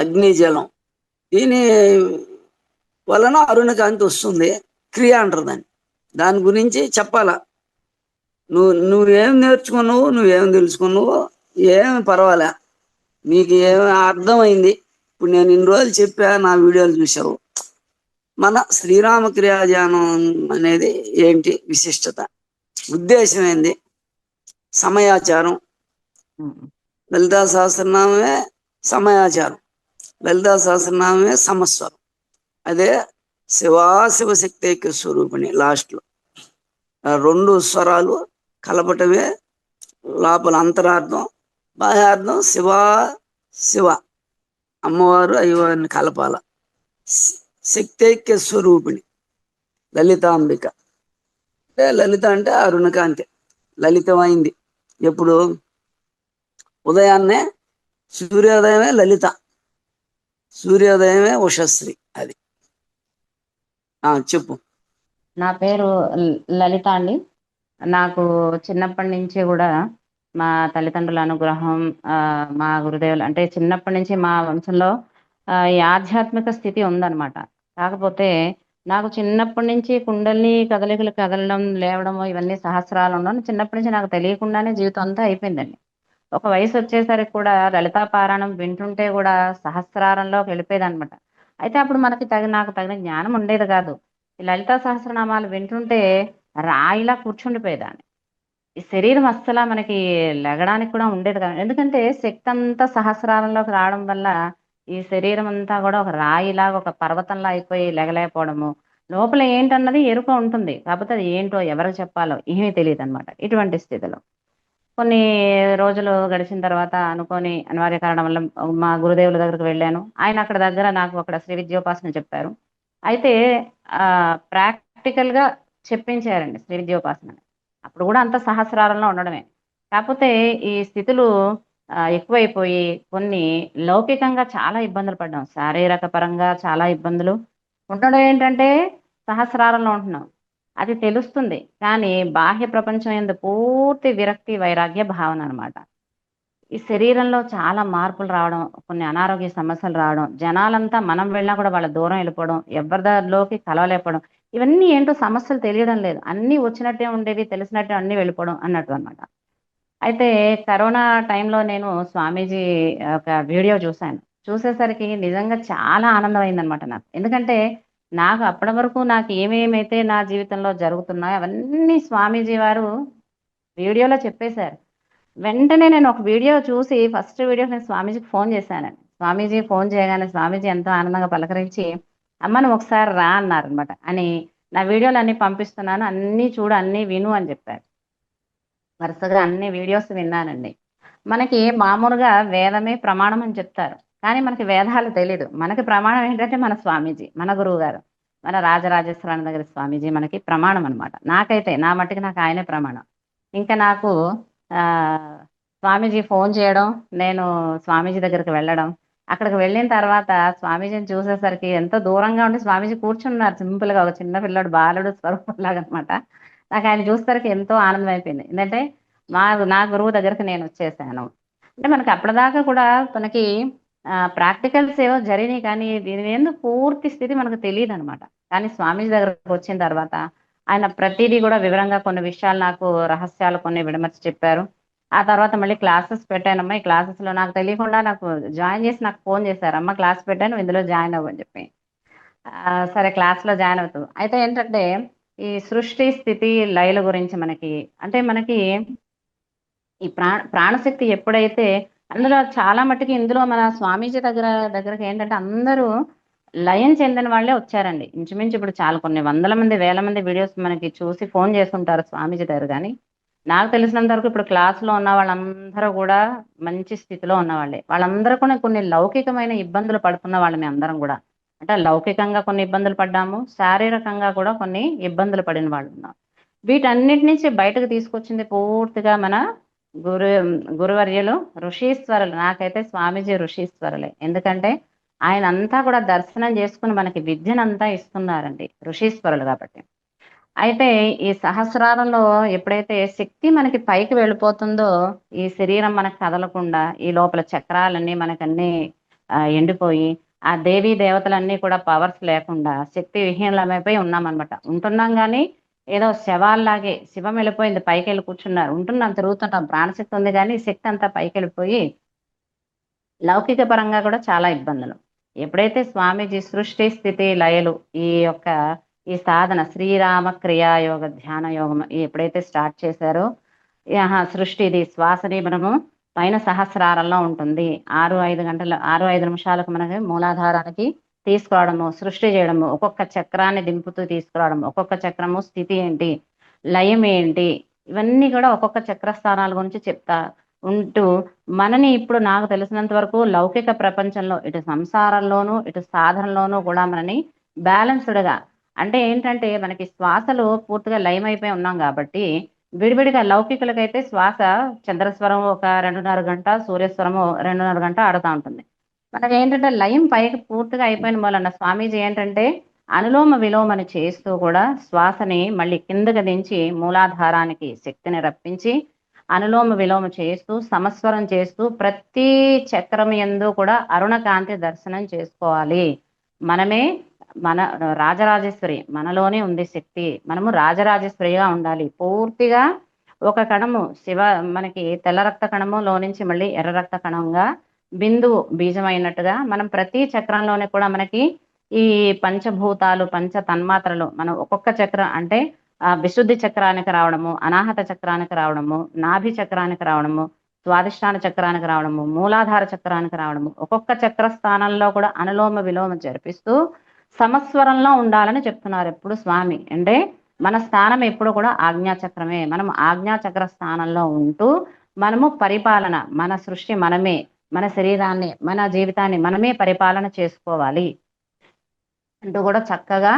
అగ్ని జలం దీని వలన అరుణ కాంతి వస్తుంది. క్రియ అంటారు దాన్ని. దాని గురించి చెప్పాలా? నువ్వు నువ్వేం నేర్చుకున్నావు నువ్వేం తెలుసుకున్నావు ఏమి పర్వాలే. నీకు ఏమి అర్థమైంది? ఇప్పుడు నేను ఇన్ని రోజులు చెప్పా నా వీడియోలు చూసావు మన శ్రీరామ క్రియాధ్యానం అనేది ఏంటి విశిష్టత? ఉద్దేశం ఏంది? సమయాచారం. లలితా సహస్రనామమే సమయాచారం. లలితా సహస్రనామే సమస్వరం. అదే శివా శివశక్తి స్వరూపిణి లాస్ట్లో. రెండు స్వరాలు కలపటమే లోపల అంతరార్థం బాహ్యార్థం శివా శివ. అమ్మవారు అయ్యవారిని కలపాల. శక్తైక్య స్వరూపిణి లలితాంబిక. అంటే లలిత అంటే అరుణకాంతి. లలితమైంది. ఎప్పుడు? ఉదయాన్నే సూర్యోదయమే లలిత. సూర్యోదయమే ఉషశ్రీ అది. చెప్పు. నా పేరు లలిత అండి. నాకు చిన్నప్పటి నుంచి కూడా మా తల్లిదండ్రుల అనుగ్రహం ఆ, మా గురుదేవులు అంటే చిన్నప్పటి నుంచి మా వంశంలో ఈ ఆధ్యాత్మిక స్థితి ఉందన్నమాట. కాకపోతే నాకు చిన్నప్పటి నుంచి కుండల్ని కదలికలు కదలడం లేవడం ఇవన్నీ సహస్రాలు ఉండడం చిన్నప్పటి నుంచి నాకు తెలియకుండానే జీవితం అంతా అయిపోయిందండి. ఒక వయసు వచ్చేసరికి కూడా లలితా పారాయణం వింటుంటే కూడా సహస్రారంలోకి వెళ్ళిపోయేది అనమాట అయితే అప్పుడు మనకి తగిన నాకు తగిన జ్ఞానం ఉండేది కాదు. ఈ లలితా సహస్రనామాలు వింటుంటే రాయిలా కూర్చుండిపోయేదాన్ని. ఈ శరీరం అస్సలా మనకి లెగడానికి కూడా ఉండేది కాదు. ఎందుకంటే శక్తి అంతా సహస్రారంలోకి రావడం వల్ల ఈ శరీరం అంతా కూడా ఒక రాయిలాగా ఒక పర్వతంలా అయిపోయి లెగలేకపోవడము. లోపల ఏంటన్నది ఎరుక ఉంటుంది. కాకపోతే అది ఏంటో ఎవరికి చెప్పాలో ఏమీ తెలియదు అనమాట ఇటువంటి స్థితిలో. కొన్ని రోజులు గడిచిన తర్వాత అనుకోని అనివార్య కారణం వల్ల మా గురుదేవుల దగ్గరికి వెళ్ళాను. ఆయన అక్కడ దగ్గర నాకు అక్కడ శ్రీ విద్యోపాసన చెప్పారు. అయితే ఆ ప్రాక్టికల్గా చెప్పించారండి శ్రీ విద్యోపాసన అప్పుడు కూడా అంత సహస్రారంలో ఉండడమే. కాకపోతే ఈ స్థితులు ఎక్కువైపోయి కొన్ని లౌకికంగా చాలా ఇబ్బందులు పడ్డాం. శారీరక పరంగా చాలా ఇబ్బందులు. ఉండడం ఏంటంటే సహస్రారంలో ఉంటున్నాం. అది తెలుస్తుంది. కానీ బాహ్య ప్రపంచం ఎందు పూర్తి విరక్తి వైరాగ్య భావన అనమాట ఈ శరీరంలో చాలా మార్పులు రావడం కొన్ని అనారోగ్య సమస్యలు రావడం జనాలంతా మనం వెళ్ళినా కూడా వాళ్ళ దూరం వెళ్ళిపోవడం ఎవరి దారిలోకి కలవలేకపోవడం ఇవన్నీ ఏంటో సమస్యలు తెలియడం లేదు. అన్నీ వచ్చినట్టే ఉండేవి తెలిసినట్టే అన్నీ వెళ్ళిపోవడం అన్నట్టు అనమాట అయితే కరోనా టైంలో నేను స్వామీజీ ఒక వీడియో చూశాను. చూసేసరికి నిజంగా చాలా ఆనందం అయిందనమాట నాకు. ఎందుకంటే నాకు అప్పటి వరకు నాకు ఏమేమైతే నా జీవితంలో జరుగుతున్నాయో అవన్నీ స్వామీజీ వారు వీడియోలో చెప్పేశారు. వెంటనే నేను ఒక వీడియో చూసి ఫస్ట్ వీడియో నేను స్వామీజీకి ఫోన్ చేశాను. స్వామీజీ ఫోన్ చేయగానే స్వామీజీ ఎంతో ఆనందంగా పలకరించి అమ్మను ఒకసారి రా అన్నారు అనమాట అని నా వీడియోలు అన్ని పంపిస్తున్నాను అన్నీ చూడు అన్నీ విను అని చెప్పారు. వరుసగా అన్ని వీడియోస్ విన్నానండి. మనకి మామూలుగా వేదమే ప్రమాణం అని చెప్తారు. కానీ మనకి వేదాలు తెలియదు మనకి ప్రమాణం ఏంటంటే మన స్వామీజీ మన గురువు గారు మన రాజరాజేశ్వరాని దగ్గర స్వామీజీ మనకి ప్రమాణం అన్నమాట. నాకైతే నా మట్టుకి నాకు ఆయనే ప్రమాణం. ఇంకా నాకు ఆ స్వామీజీ ఫోన్ చేయడం నేను స్వామీజీ దగ్గరికి వెళ్ళడం అక్కడికి వెళ్ళిన తర్వాత స్వామీజీని చూసేసరికి ఎంతో దూరంగా ఉండి స్వామీజీ కూర్చున్నారు. సింపుల్గా ఒక చిన్న పిల్లడు బాలుడు స్వరూపంలాగా అనమాట నాకు ఆయన చూసేసరికి ఎంతో ఆనందం అయిపోయింది ఎందుకంటే మా నా గురువు దగ్గరికి నేను వచ్చేసాను. అంటే మనకి అప్పటిదాకా కూడా మనకి ప్రాక్టికల్స్ ఏవో జరిగినాయి కానీ దీని ఎందుకు పూర్తి స్థితి మనకు తెలియదు అనమాట కానీ స్వామీజీ దగ్గరకు వచ్చిన తర్వాత ఆయన ప్రతిదీ కూడా వివరంగా కొన్ని విషయాలు నాకు రహస్యాలు కొన్ని విడమర్చి చెప్పారు. ఆ తర్వాత మళ్ళీ క్లాసెస్ పెట్టానమ్మా ఈ క్లాసెస్లో నాకు తెలియకుండా నాకు జాయిన్ చేసి నాకు ఫోన్ చేశారు. అమ్మ క్లాస్ పెట్టాను ఇందులో జాయిన్ అవ్వని చెప్పి. ఆ, సరే క్లాస్లో జాయిన్ అవుతావు అయితే ఏంటంటే ఈ సృష్టి స్థితి లయల గురించి మనకి అంటే మనకి ఈ ప్రాణ ప్రాణశక్తి ఎప్పుడైతే అందులో చాలా మట్టుకి ఇందులో మన స్వామీజీ దగ్గర దగ్గరకి ఏంటంటే అందరూ లయం చెందిన వాళ్ళే వచ్చారండి. ఇంచుమించు ఇప్పుడు చాలా కొన్ని వందల మంది వేల మంది వీడియోస్ మనకి చూసి ఫోన్ చేస్తుంటారు స్వామీజీ దగ్గర కానీ నాకు తెలిసినంత వరకు ఇప్పుడు క్లాస్లో ఉన్న వాళ్ళందరూ కూడా మంచి స్థితిలో ఉన్న వాళ్ళే. వాళ్ళందరూ కూడా కొన్ని లౌకికమైన ఇబ్బందులు పడుతున్న వాళ్ళమే అందరం కూడా. అంటే లౌకికంగా కొన్ని ఇబ్బందులు పడ్డాము శారీరకంగా కూడా కొన్ని ఇబ్బందులు పడిన వాళ్ళు ఉన్నాం వీటన్నిటి నుంచి బయటకు తీసుకొచ్చింది పూర్తిగా మన గురు గురువర్యులు ఋషీశ్వరులు. నాకైతే స్వామీజీ ఋషీశ్వరులే. ఎందుకంటే ఆయన అంతా కూడా దర్శనం చేసుకుని మనకి విద్యనంతా ఇస్తున్నారండి ఋషీశ్వరులు కాబట్టి. అయితే ఈ సహస్రారంలో ఎప్పుడైతే శక్తి మనకి పైకి వెళ్ళిపోతుందో ఈ శరీరం మనకు కదలకుండా ఈ లోపల చక్రాలన్నీ మనకన్నీ ఆ, ఎండిపోయి ఆ దేవీ దేవతలన్నీ కూడా పవర్స్ లేకుండా శక్తి విహీనమైపోయి ఉన్నామన్నమాట. ఉంటున్నాం కానీ ఏదో శవాల్లాగే శివం వెళ్ళిపోయింది పైకి వెళ్ళి కూర్చున్నారు. ఉంటున్నాం తిరుగుతుంటాం. ప్రాణశక్తి ఉంది కానీ శక్తి అంతా పైకి వెళ్ళిపోయి లౌకిక పరంగా కూడా చాలా ఇబ్బందులు. ఎప్పుడైతే స్వామీజీ సృష్టి స్థితి లయలు ఈ యొక్క ఈ సాధన శ్రీరామ క్రియాయోగ ధ్యాన యోగం ఎప్పుడైతే స్టార్ట్ చేశారో ఆహా, సృష్టి ఇది శ్వాసని మనము పైన సహస్రారంలో ఉంటుంది. ఆరు ఐదు గంటల ఆరు ఐదు నిమిషాలకు మనకి మూలాధారానికి తీసుకురావడము సృష్టి చేయడము ఒక్కొక్క చక్రాన్ని దింపుతూ తీసుకురావడం ఒక్కొక్క చక్రము స్థితి ఏంటి లయం ఏంటి ఇవన్నీ కూడా ఒక్కొక్క చక్ర స్థానాల గురించి చెప్తా ఉంటూ మనని ఇప్పుడు నాకు తెలిసినంత వరకు లౌకిక ప్రపంచంలో ఇటు సంసారంలోనూ ఇటు సాధనలోనూ కూడా మనని బ్యాలెన్స్డ్గా అంటే ఏంటంటే మనకి శ్వాసలు పూర్తిగా లయం అయిపోయి ఉన్నాం కాబట్టి విడివిడిగా లౌకికులకైతే శ్వాస చంద్రస్వరం ఒక రెండున్నర గంట సూర్యస్వరము రెండున్నర గంట ఆడుతూ ఉంటుంది. మనకి ఏంటంటే లయం పైకి పూర్తిగా అయిపోయిన వలన స్వామీజీ ఏంటంటే అనులోమ విలోమని చేస్తూ కూడా శ్వాసని మళ్ళీ కిందకి దించి మూలాధారానికి శక్తిని రప్పించి అనులోమ విలోమ చేస్తూ సమస్వరం చేస్తూ ప్రతి చక్రం ఎందు కూడా అరుణ కాంతి దర్శనం చేసుకోవాలి. మనమే మన రాజరాజేశ్వరి మనలోనే ఉంది శక్తి. మనము రాజరాజేశ్వరిగా ఉండాలి. పూర్తిగా ఒక కణము శివ మనకి తెల్ల రక్త కణములో నుంచి మళ్ళీ ఎర్ర రక్త కణంగా బిందువు బీజమైనట్టుగా మనం ప్రతి చక్రంలోనే కూడా మనకి ఈ పంచభూతాలు పంచ తన్మాత్రలు మనం ఒక్కొక్క చక్రం అంటే ఆ విశుద్ధి చక్రానికి రావడము అనాహత చక్రానికి రావడము నాభి చక్రానికి రావడము స్వాదిష్టాన చక్రానికి రావడము మూలాధార చక్రానికి రావడము ఒక్కొక్క చక్ర స్థానంలో కూడా అనులోమ విలోమ జరిపిస్తూ సమస్వరంలో ఉండాలని చెప్తున్నారు ఎప్పుడు స్వామి. అంటే మన స్థానం ఎప్పుడు కూడా ఆజ్ఞాచక్రమే మనం ఆజ్ఞా చక్ర స్థానంలో ఉంటూ మనము పరిపాలన మన సృష్టి మనమే. మన శరీరాన్ని మన జీవితాన్ని మనమే పరిపాలన చేసుకోవాలి. అంటూ కూడా చక్కగా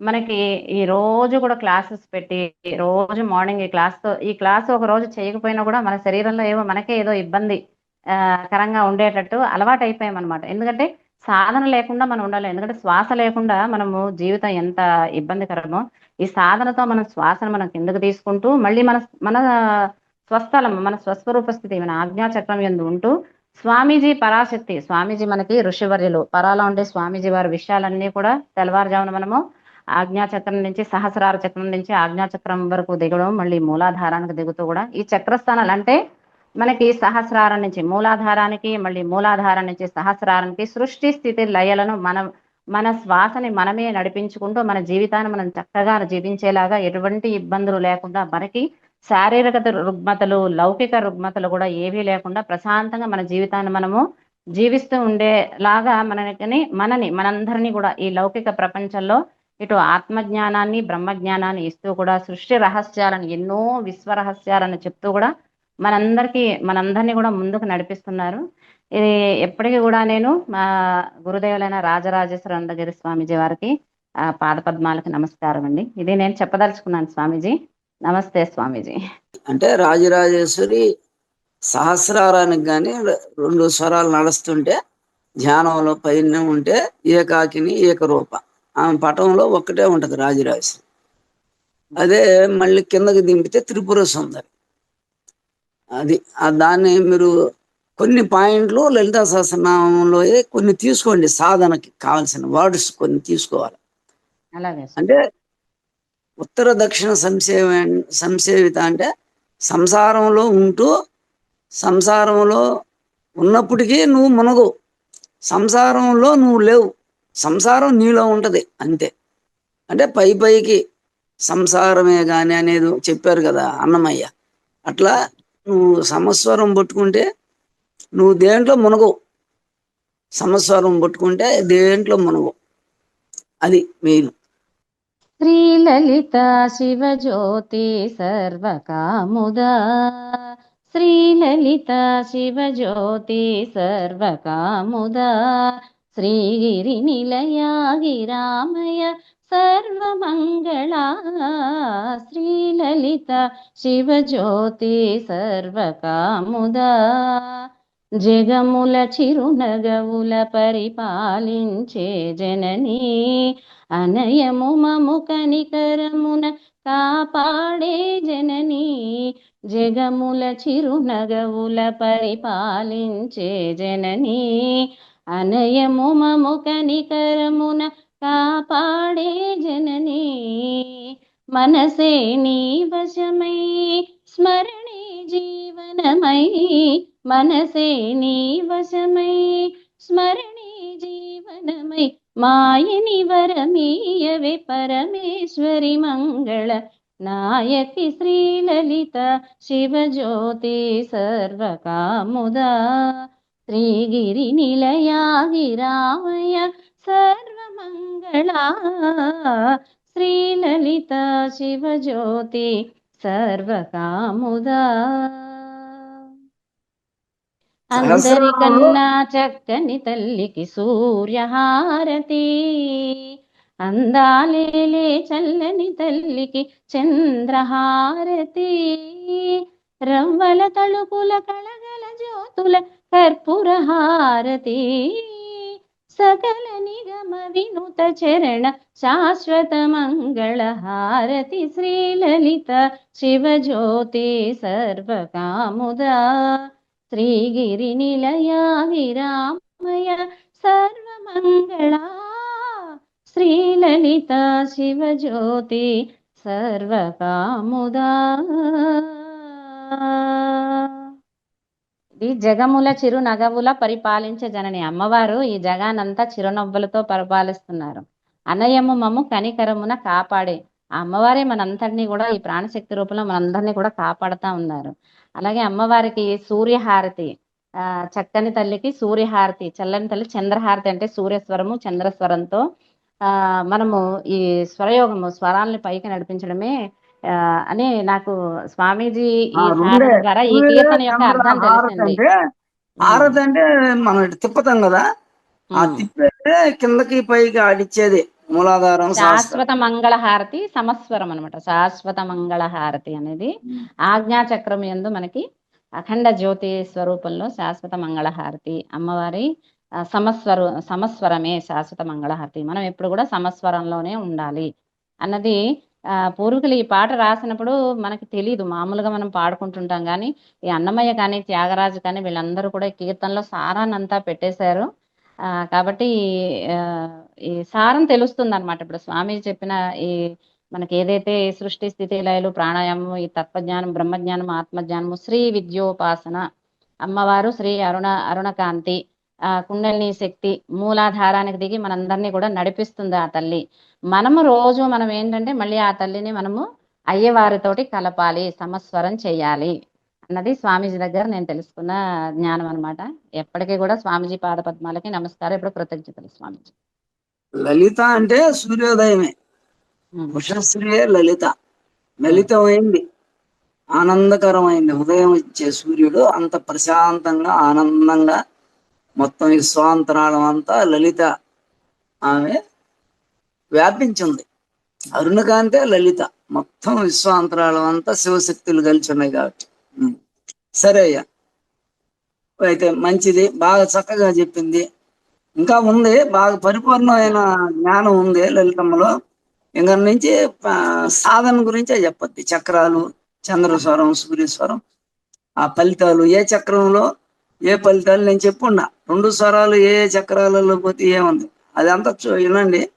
మనకి ఈ రోజు కూడా క్లాసెస్ పెట్టి ఈ రోజు మార్నింగ్ ఈ క్లాస్తో ఈ క్లాస్ ఒక రోజు చేయకపోయినా కూడా మన శరీరంలో ఏమో మనకే ఏదో ఇబ్బంది ఆ, కరంగా ఉండేటట్టు అలవాటు అయిపోయాం అనమాట ఎందుకంటే సాధన లేకుండా మనం ఉండాలి. ఎందుకంటే శ్వాస లేకుండా మనము జీవితం ఎంత ఇబ్బందికరమో ఈ సాధనతో మనం శ్వాసను మనం కిందకు తీసుకుంటూ మళ్ళీ మన మన స్వస్థలం మన స్వస్వరూప స్థితి మన ఆజ్ఞా చక్రం ఎందు ఉంటూ స్వామీజీ పరాశక్తి స్వామీజీ మనకి ఋషివర్యులు. పరాలో ఉండే స్వామీజీ వారి విషయాలన్నీ కూడా తెల్లవారుజామున మనము ఆజ్ఞా చక్రం నుంచి సహస్రార చక్రం నుంచి ఆజ్ఞా చక్రం వరకు దిగడం మళ్ళీ మూలాధారానికి దిగుతూ కూడా ఈ చక్రస్థానాలు అంటే మనకి సహస్రారం నుంచి మూలాధారానికి మళ్ళీ మూలాధారం నుంచి సహస్రారానికి సృష్టి స్థితి లయలను మనం మన శ్వాసని మనమే నడిపించుకుంటూ మన జీవితాన్ని మనం చక్కగా జీవించేలాగా ఎటువంటి ఇబ్బందులు లేకుండా మనకి శారీరక రుగ్మతలు లౌకిక రుగ్మతలు కూడా ఏవీ లేకుండా ప్రశాంతంగా మన జీవితాన్ని మనము జీవిస్తూ ఉండేలాగా మనని మనని మనందరినీ కూడా ఈ లౌకిక ప్రపంచంలో ఇటు ఆత్మజ్ఞానాన్ని బ్రహ్మజ్ఞానాన్ని ఇస్తూ కూడా సృష్టి రహస్యాలను ఎన్నో విశ్వ రహస్యాలను చెప్తూ కూడా మనందరికీ మనందరినీ కూడా ముందుకు నడిపిస్తున్నారు. ఇది ఎప్పటికీ కూడా నేను మా గురుదేవులైన రాజరాజేశ్వర అనంతగిరి స్వామీజీ వారికి ఆ పాదపద్మాలకు నమస్కారం అండి. ఇది నేను చెప్పదలుచుకున్నాను స్వామీజీ. నమస్తే స్వామీజీ. అంటే రాజరాజేశ్వరి సహస్రారానికి కానీ రెండు స్వరాలు నడుస్తుంటే ధ్యానంలో పైన ఉంటే ఏకాకిని ఏకరూప. ఆమె పటంలో ఒక్కటే ఉంటది రాజరాజేశ్వరి. అదే మళ్ళీ కిందకి దింపితే త్రిపుర సుందరి. అది దాన్ని మీరు కొన్ని పాయింట్లు లలితా సహస్రనామంలో కొన్ని తీసుకోండి సాధనకి కావాల్సిన వర్డ్స్ కొన్ని తీసుకోవాలి. అంటే ఉత్తర దక్షిణ సంసేవ సంసేవిత అంటే సంసారంలో ఉంటూ సంసారంలో ఉన్నప్పటికీ నువ్వు మునగు సంసారంలో నువ్వు లేవు. సంసారం నీలో ఉంటుంది అంతే. అంటే పై పైకి సంసారమే కానీ అనేది చెప్పారు కదా అన్నమయ్య. అట్లా నువ్వు సమస్వరం పట్టుకుంటే నువ్వు దేంట్లో మునగవు. సమస్వరం పట్టుకుంటే దేంట్లో మునగవు. అది మెయిన్. శ్రీలలిత శివజ్యోతి సర్వకాముదా. శ్రీలలిత శివజ్యోతి సర్వకాముదా. శ్రీగిరి నిలయాగిరామయ సర్వమంగళా. శ్రీలలిత శివజ్యోతి సర్వకాముదా. జగముల చిరునగవుల పరిపాలించే జననీ అనయము మము కనికరమున కాపాడే జననీ జగముల చిరునగవుల పరిపాలించే జననీ అనయము మము కనికరమున కాపాడే జననీ. మనసే నీ వశమై స్మరణే జీవనమై మనసే నీ వశమై స్మరణే జీవనమై మాయని వరమీయవే పరమేశ్వరి మంగళ నాయకి శ్రీలలిత శివజ్యోతి సర్వకాముదా శ్రీగిరి నిలయాగిరామయ సర్వమంగళ శ్రీలలిత శివజ్యోతి సర్వకాముదా అందరికన్నా చక్కని తల్లికి సూర్యహారతి. అందాలేలే చల్లని తల్లికి చంద్రహారతి. రవ్వల తలుపుల కళగల జ్యోతుల కర్పూర హారతి. సకల నిగమ వినుత చరణ శాశ్వత మంగళ హారతి. శ్రీలలిత శివజ్యోతి సర్వకాముదా. శ్రీగిరి నిలయా విరామయ సర్వమంగళ. శ్రీలలిత శివజ్యోతి సర్వకాముదా. ఇది జగముల చిరునగవుల పరిపాలించే జనని అమ్మవారు. ఈ జగానంతా చిరునవ్వులతో పరిపాలిస్తున్నారు. అనయము మము కనికరమున కాపాడే. అమ్మవారే మనందరినీ కూడా ఈ ప్రాణశక్తి రూపంలో మనందరినీ కూడా కాపాడుతూ ఉన్నారు. అలాగే అమ్మవారికి సూర్యహారతి ఆ చక్కని తల్లికి సూర్యహారతి చల్లని తల్లి చంద్రహారతి అంటే సూర్యస్వరము చంద్రస్వరంతో ఆ మనము ఈ స్వరయోగము స్వరాల్ని పైకి నడిపించడమే ఆ అని నాకు స్వామీజీ ఈ. ద్వారా ఈ కీర్తన యొక్క అర్థం తెలిసింది అంటే హారతి అంటే మనం తిప్పుతాం కదా ఆ. తిప్పేస్తే కిందకి పైకి ఆడిచ్చేది మూలాధారం శాశ్వత మంగళ హారతి సమస్వరం అనమాట శాశ్వత మంగళ హారతి అనేది ఆజ్ఞా చక్రం యందు మనకి అఖండ జ్యోతి స్వరూపంలో శాశ్వత మంగళ హారతి అమ్మవారి సమస్వరు సమస్వరమే శాశ్వత మంగళ హారతి మనం ఎప్పుడు కూడా సమస్వరంలోనే ఉండాలి అన్నది ఆ పూర్వీకులు ఈ పాట రాసినప్పుడు మనకి తెలియదు మామూలుగా మనం పాడుకుంటుంటాం కానీ ఈ అన్నమయ్య కానీ త్యాగరాజు కానీ వీళ్ళందరూ కూడా కీర్తనలో సారాన్నంతా పెట్టేశారు. ఆ కాబట్టి ఆ, ఈ సారం తెలుస్తుంది అనమాట ఇప్పుడు స్వామి చెప్పిన ఈ మనకి ఏదైతే సృష్టి స్థితి లయలు ప్రాణాయామం ఈ తత్వజ్ఞానం బ్రహ్మజ్ఞానం ఆత్మజ్ఞానము శ్రీ విద్యోపాసన అమ్మవారు శ్రీ అరుణ అరుణకాంతి ఆ కుండలిని శక్తి మూలాధారానికి దిగి మనందరినీ కూడా నడిపిస్తుంది ఆ తల్లి. మనము రోజు మనం ఏంటంటే మళ్ళీ ఆ తల్లిని మనము అయ్యవారితోటి కలపాలి సమస్వరం చేయాలి అన్నది స్వామీజీ దగ్గర నేను తెలుసుకున్న జ్ఞానం అన్నమాట ఎప్పటికీ కూడా స్వామీజీ పాద పద్మాలకి నమస్కారం ఇప్పుడు కృతజ్ఞతలు స్వామీజీ. లలిత అంటే సూర్యోదయమే. ఉమ్. ఉషశ్రీయే లలిత. లలితమైంది ఆనందకరమైంది. ఉదయం ఇచ్చే సూర్యుడు అంత ప్రశాంతంగా ఆనందంగా మొత్తం ఈ స్వాంతరాళం అంతా లలిత ఆమె వ్యాపించింది. అరుణకాంతే లలిత. మొత్తం విశ్వాంతరాళం అంతా శివశక్తులు కలిసి ఉన్నాయి కాబట్టి. సరే అయ్యా. అయితే మంచిది. బాగా చక్కగా చెప్పింది. ఇంకా ఉంది. బాగా పరిపూర్ణమైన జ్ఞానం ఉంది లలితమ్మలో. ఇంకా నుంచి సాధన గురించే చెప్పద్ది. చక్రాలు చంద్రస్వరం సూర్యస్వరం ఆ ఫలితాలు ఏ చక్రంలో ఏ ఫలితాలు నేను చెప్పున్నా. రెండు స్వరాలు ఏ ఏ చక్రాలలో పోతే ఏముంది? అదంతా చూ- వినండి.